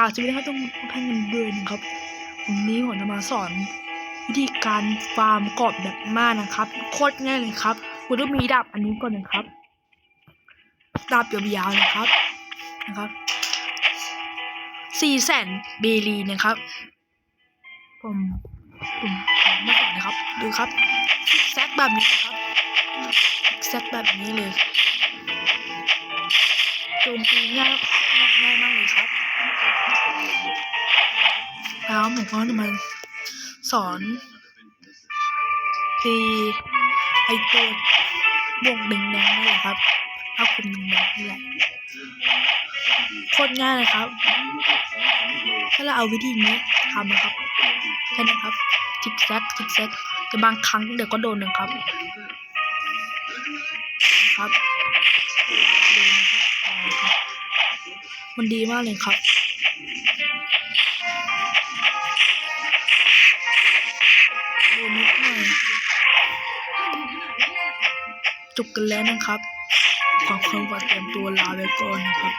กล่าวชีวิตให้ต้องให้เงินเดือนครับวันนี้ผมจะมาสอนวิธีการฟาร์มกอบแบบม่านะครับโคตรง่ายเลยครับคุณต้องมีดาบอันนี้ก่อนนะครับดาบยาวๆนะครับนะครับสี่แสนเบรีนะครับผมผมผมไม่สอนนะครับ ดูครับแซกแบบนี้นะครับแซกแบบนี้เลยโจมตีง่ายง่ายมากเลยครับ แล้วผมก็จะมาสอนตีไอตัววงดึงแดงนี่แหละครับภาคุมดึงแดงนี่แหละโคตรง่ายเลยครับ ถ้าเราเอาวิธีนี้ทำนะครับแค่นี้ครับจิกแซกจิกแซกแต่บางครั้งเดี๋ยวก็โดนนะครับ ครับโดนนะครับ มันดีมากเลยครับดูนิดหน่อยจบกันแล้วนะครับขอความว่าเตรียมตัวลาไปก่อนนะครับ